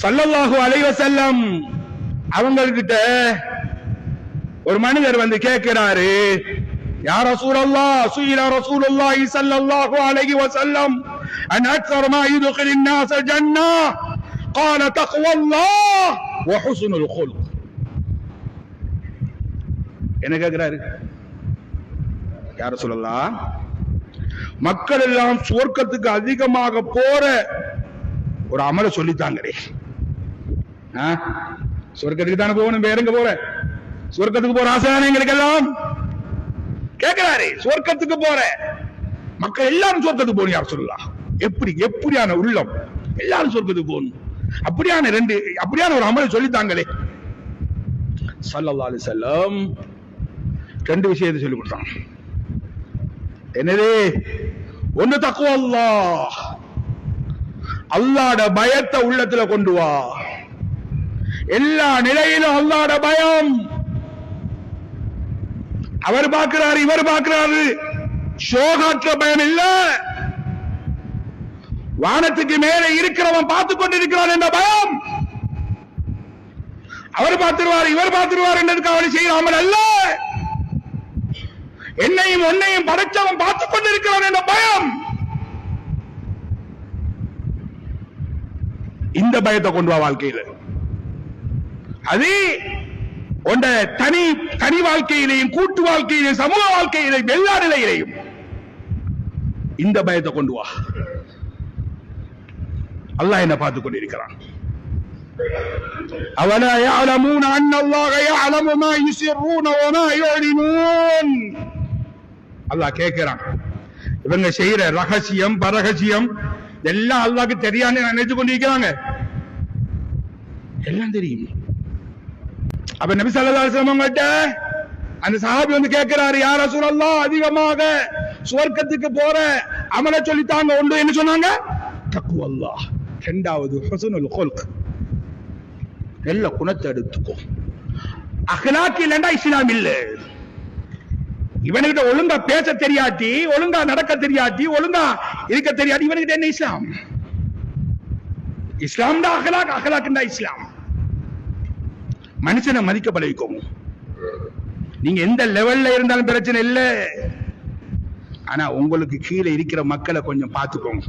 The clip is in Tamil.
சல்லல்லாஹு அலைஹி வஸல்லம் அவங்ககிட்ட ஒரு மனிதர் வந்து கேட்கிறாரு யா ரசூலல்லாஹ் சுயில ரசூலுல்லாஹி ஸல்லல்லாஹு அலைஹி வஸல்லம் அன் அக்ஸர் மா யுத்கில் الناس ஜன்னah قال تقوى الله وحسن الخلق என்ன கேட்கிறாரு யார சொல்லலாம் மக்கள் எல்லாம் சுவர்க்கத்துக்கு அதிகமாக போற ஒரு அமலை சொல்லித்தாங்களே ஆ? சொர்க்கத்துக்கு தானே போகணும் வேற எங்க போற? சொர்க்கத்துக்கு போற ஆசை தானே எங்களுக்கு எல்லாம்? கேட்கிறாரு சொர்க்கத்துக்கு போற. மக்கள் எல்லாரும் சொர்க்கத்துக்கு போகணும் யார் சொல்லலாம் எப்படி எப்படியான உள்ளம்? எல்லாரும் சொர்க்கத்துக்கு போகணும். அப்படியான ரெண்டு அப்படியான ஒரு அமலை சொல்லித்தாங்களே. ஸல்லல்லாஹு அலைஹி ரெண்டு விஷயத்தை சொல்லி கொடுத்தாங்க என்னது? ஒன்னு தக்குவல்லா அல்லாட பயத்தை உள்ளத்துல கொண்டு வா. எல்லா நிலையிலும் அல்லாட பயம். அவர் பார்க்கிறார் இவர் பார்க்கிறாரு. சோகாற்ற பயம் இல்ல. வானத்துக்கு மேலே இருக்கிறவன் பார்த்து கொண்டிருக்கிறான் என்ற பயம். அவர் பார்த்துருவார் இவர் பார்த்துருவார் என்றதுக்கு அவனை செய்யாமல் அல்ல. என்னையும் உன்னையும் படைச்சவன் பார்த்துக் கொண்டிருக்கிறான் என்ற பயம். இந்த பயத்தை கொண்டு வா வாழ்க்கையில. அது உண்ட தனி தனி வாழ்க்கையிலையும் கூட்டு வாழ்க்கையிலையும் சமூக வாழ்க்கையிலையும் எல்லா நிலையிலையும் இந்த பயத்தை கொண்டு வா அல்லாஹ் என்ன பார்த்துக் கொண்டிருக்கிறான் أولا يعلمون أن الله يعلم ما يسرون وما يعلنون அல்லாஹ் கேட்கிறான் இவங்க செய்யற ரகசியம் பரகசியம் எல்லாம் அல்லாஹ்க்கு தெரியான்னு நினைச்சு கொண்டிருக்கிறாங்க எல்லாம் தெரியும் அப்ப நபி ஸல்லல்லாஹு அவங்கள்ட்ட அந்த சஹாபி வந்து கேட்கிறாரு யார சூழல்லாம் அதிகமாக சுவர்க்கத்துக்கு போற அமல சொல்லித்தாங்க ஒன்று என்ன சொன்னாங்க? தக்குவல்லா ரெண்டாவது ஹசனுல் குல்க் நல்ல குணத்தை எடுத்துக்கோ. அகலாக்கு இல்லைண்டா இஸ்லாம் இல்ல. இவனுக்கிட்ட ஒழுங்கா பேச தெரியாட்டி ஒழுங்கா நடக்க தெரியாட்டி ஒழுங்கா இருக்க தெரியாட்டி இவனுக்கிட்ட என்ன இஸ்லாம்? இஸ்லாம் தான் அகலாக் அகலாக்குண்டா இஸ்லாம். மனுஷனை மதிக்க பழகிக்கோங்க நீங்க எந்த லெவல்ல இருந்தாலும் பிரச்சனை இல்லை. ஆனா உங்களுக்கு கீழே இருக்கிற மக்களை கொஞ்சம் பார்த்துக்கோங்க.